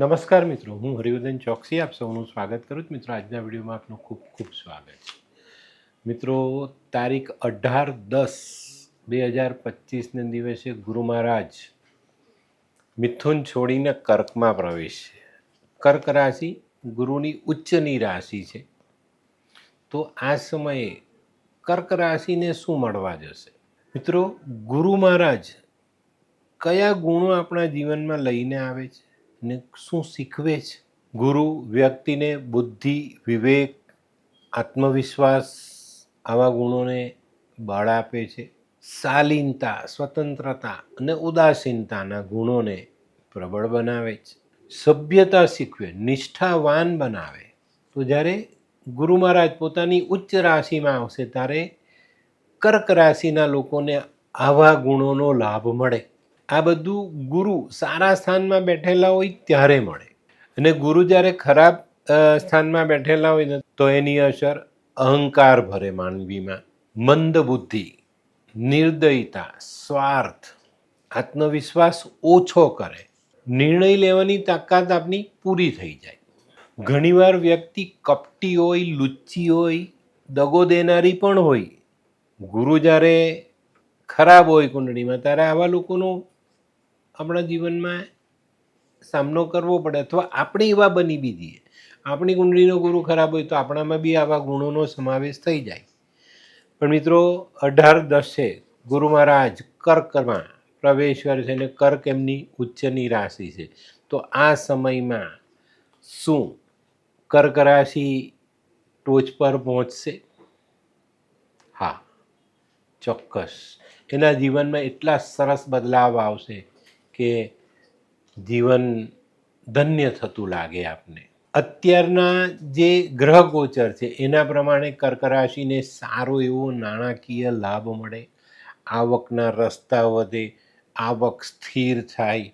નમસ્કાર મિત્રો, હું હરિવર્ધન ચોકસી, આપ સૌનું સ્વાગત કરું છું. મિત્રો, આજના વિડીયોમાં આપનું ખૂબ ખૂબ સ્વાગત છે. મિત્રો, તારીખ અઢાર દસ બે હજાર પચીસને દિવસે ગુરુ મહારાજ મિથુન છોડીને કર્કમાં પ્રવેશ છે. કર્ક રાશિ ગુરુની ઉચ્ચની રાશિ છે. તો આ સમયે કર્ક રાશિને શું મળવા જશે? મિત્રો, ગુરુ મહારાજ કયા ગુણો આપણા જીવનમાં લઈને આવે છે? ને શું શીખવે છે? ગુરુ વ્યક્તિને બુદ્ધિ, વિવેક, આત્મવિશ્વાસ આવા ગુણોને બળ આપે છે. શાલીનતા, સ્વતંત્રતા અને ઉદાસીનતાના ગુણોને પ્રબળ બનાવે છે. સભ્યતા શીખવે, નિષ્ઠાવાન બનાવે. તો જ્યારે ગુરુ મહારાજ પોતાની ઉચ્ચ રાશિમાં આવશે, ત્યારે કર્ક રાશિના લોકોને આવા ગુણોનો લાભ મળે. આ બધું ગુરુ સારા સ્થાનમાં બેઠેલા હોય ત્યારે મળે. અને ગુરુ જ્યારે ખરાબ સ્થાનમાં બેઠેલા હોય ને, તો એની અસર અહંકાર ભરે માનવીમાં. મંદ બુદ્ધિ, નિર્દયતા, સ્વાર્થ, આત્મવિશ્વાસ ઓછો કરે. નિર્ણય લેવાની તાકાત આપની પૂરી થઈ જાય. ઘણીવાર વ્યક્તિ કપટી હોય, લુચ્ચી હોય, દગો દેનારી પણ હોય. ગુરુ જ્યારે ખરાબ હોય કુંડળીમાં, ત્યારે આવા લોકોનો આપણા જીવનમાં સામનો કરવો પડે અથવા આપણે એવા બની બી જઈએ. આપણી કુંડળીનો ગુરુ ખરાબ હોય તો આપણામાં બી આવા ગુણોનો સમાવેશ થઈ જાય. પણ મિત્રો, અઢાર દસે ગુરુ મહારાજ કર્કમાં પ્રવેશ કરે છે અને કર્ક એમની ઉચ્ચની રાશિ છે. તો આ સમયમાં શું કર્ક રાશિ ટોચ પર પહોંચશે? હા, ચોક્કસ. એના જીવનમાં એટલા સરસ બદલાવ આવશે કે જીવન ધન્ય થતું લાગે આપને. અત્યારના જે ગ્રહ ગોચર છે, એના પ્રમાણે કર્ક રાશિને સારો એવો નાણાકીય લાભ મળે. આવકના રસ્તા વધે, આવક સ્થિર થાય,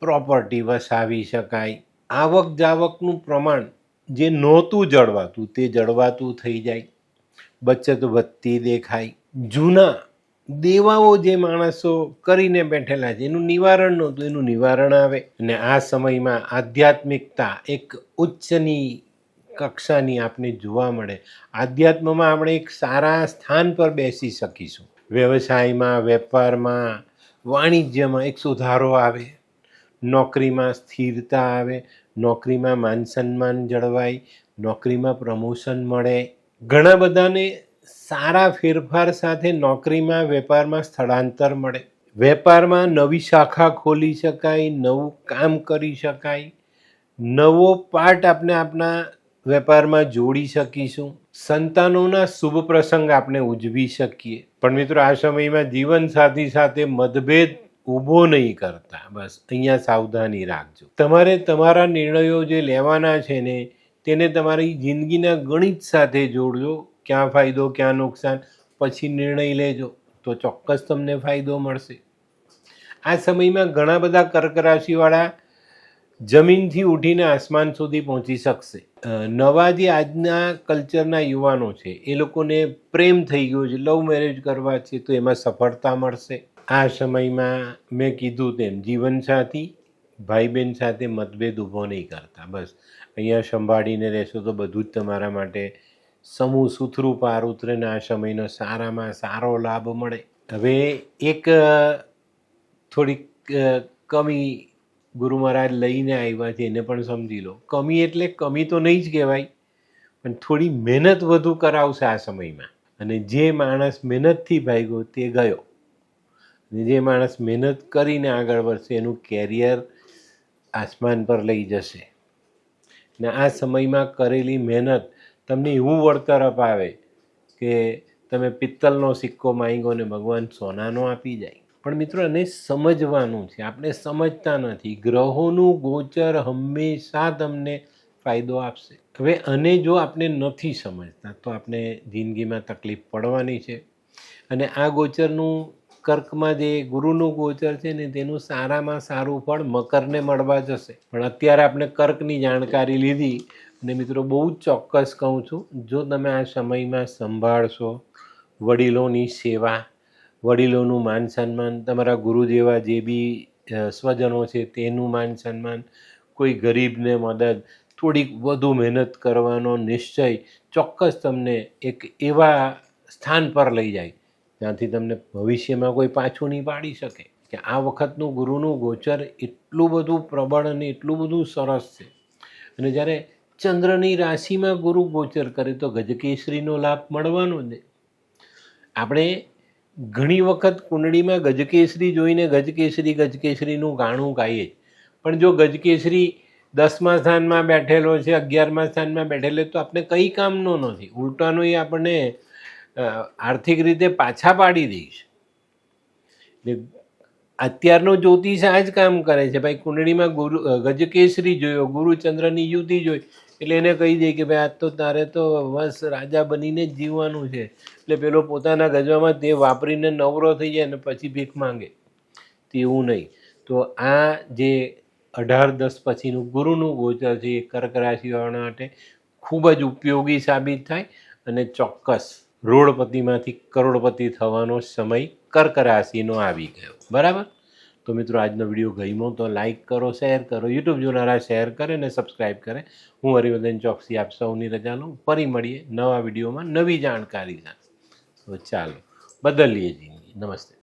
પ્રોપર્ટી વસાવી શકાય. આવક જાવકનું પ્રમાણ જે નહોતું જળવાતું, તે જળવાતું થઈ જાય. બચત વધતી દેખાય. જૂના દેવાઓ જે માણસો કરીને બેઠેલા છે, એનું નિવારણ નહોતું એનું નિવારણ આવે. અને આ સમયમાં આધ્યાત્મિકતા એક ઉચ્ચની કક્ષાની આપણે જોવા મળે. આધ્યાત્મમાં આપણે એક સારા સ્થાન પર બેસી શકીશું. વ્યવસાયમાં, વેપારમાં, વાણિજ્યમાં એક સુધારો આવે. નોકરીમાં સ્થિરતા આવે. નોકરીમાં માન સન્માન જળવાય. નોકરીમાં પ્રમોશન મળે. ઘણા બધાને સારા ફેરફાર સાથે નોકરીમાં, વેપારમાં સ્થળાંતર મળે. વેપારમાં નવી શાખા ખોલી શકાય, નવું કામ કરી શકાય. નવો પાર્ટ આપણે આપણા વેપારમાં જોડી શકીશું. સંતાનોના શુભ પ્રસંગ આપણે ઉજવી શકીએ. પણ મિત્રો, આ સમયમાં જીવનસાથી સાથે મતભેદ ઊભો નહીં કરતા. બસ, અહીંયા સાવધાની રાખજો. તમારે તમારા નિર્ણયો જે લેવાના છે ને, તેને તમારી જિંદગીના ગણિત સાથે જોડજો. ક્યાં ફાયદો, ક્યાં નુકસાન, પછી નિર્ણય લેજો, તો ચોક્કસ તમને ફાયદો મળશે. આ સમયમાં ઘણા બધા કર્ક રાશિવાળા જમીનથી ઉઠીને આસમાન સુધી પહોંચી શકશે. નવા જે આજના કલ્ચરના યુવાનો છે, એ લોકોને પ્રેમ થઈ ગયો છે, લવ મેરેજ કરવા છે, તો એમાં સફળતા મળશે. આ સમયમાં મેં કીધું તેમ, જીવનસાથી ભાઈ બહેન સાથે મતભેદ ઊભો નહીં કરતા. બસ, અહીંયા સંભાળીને રહેશો તો બધું જ તમારા માટે સમૂહ સુથરું પાર ઉતરેને આ સમયનો સારામાં સારો લાભ મળે. હવે એક થોડીક કમી ગુરુ મહારાજ લઈને આવ્યા છે, એને પણ સમજી લો. કમી એટલે કમી તો નહીં જ કહેવાય, પણ થોડી મહેનત વધુ કરાવશે આ સમયમાં. અને જે માણસ મહેનતથી ભાગ્યો તે ગયો. અને જે માણસ મહેનત કરીને આગળ વધશે, એનું કેરિયર આસમાન પર લઈ જશે. ને આ સમયમાં કરેલી મહેનત તમને એવું વળતર અપાવે કે તમે પિત્તલનો સિક્કો માંગ્યો ને ભગવાન સોનાનો આપી જાય. પણ મિત્રો, એને સમજવાનું છે. આપણે સમજતા નથી. ગ્રહોનું ગોચર હંમેશા તમને ફાયદો આપશે. હવે અને જો આપણે નથી સમજતા, તો આપણે જિંદગીમાં તકલીફ પડવાની છે. અને આ ગોચરનું કર્કમાં જે ગુરુનું ગોચર છે ને, તેનું સારામાં સારું ફળ મકરને મળવા જશે. પણ અત્યારે આપણે કર્કની જાણકારી લીધી અને મિત્રો, બહુ જ ચોક્કસ કહું છું, જો તમે આ સમયમાં સંભાળશો વડીલોની સેવા, વડીલોનું માન સન્માન, તમારા ગુરુ જેવા જે બી સ્વજનો છે તેનું માન સન્માન, કોઈ ગરીબને મદદ, થોડીક વધુ મહેનત કરવાનો નિશ્ચય ચોક્કસ તમને એક એવા સ્થાન પર લઈ જાય ત્યાંથી તમને ભવિષ્યમાં કોઈ પાછું નહીં પાડી શકે. કે આ વખતનું ગુરુનું ગોચર એટલું બધું પ્રબળ અને એટલું બધું સરસ છે. અને જ્યારે ચંદ્રની રાશિમાં ગુરુ ગોચર કરે તો ગજકેસરીનો લાભ મળવાનો જ. આપણે ઘણી વખત કુંડળીમાં ગજકેસરી જોઈને ગજકેસરી ગજકેસરીનું ગાણું ગાઈએ. પણ જો ગજકેસરી દસમા સ્થાનમાં બેઠેલો છે, અગિયારમા સ્થાનમાં બેઠેલો તો આપણે કંઈ કામનો નથી. ઉલટાનો એ આપણને આર્થિક રીતે પાછા પાડી દઈશ. અત્યારનો જ્યોતિષ આ જ કામ કરે છે. ભાઈ, કુંડળીમાં ગુરુ ગજકેસરી જોયો, ગુરુચંદ્રની યુતિ જોઈ. એટલે એને કહી દે કે, ભાઈ, આજ તો તારે તો બસ રાજા બનીને જ જીવવાનું છે. એટલે પેલો પોતાના ગજવામાં તે વાપરીને નવરો થઈ જાય અને પછી ભીખ માંગે. તેવું નહીં. તો આ જે અઢાર દસ પછીનું ગુરુનું ગોચર છે એ કર્ક રાશિવાળા માટે ખૂબ જ ઉપયોગી સાબિત થાય અને ચોક્કસ રોડપતિમાંથી કરોડપતિ થવાનો સમય કર્ક રાશિનો આવી ગયો. બરાબર? તો મિત્રો, આજનો વીડિયો ગમ્યો તો લાઇક કરો, શેર કરો, યુટ્યુબ જોનારા શેર કરે અને સબસ્ક્રાઈબ કરે. હું હરિવર્ધન ચોકસી આપ સૌની રજા લઉં ફરી મળીએ નવા વિડીયોમાં નવી જાણકારી સાથે. તો ચાલો, બદલીએ જિંદગી. નમસ્તે.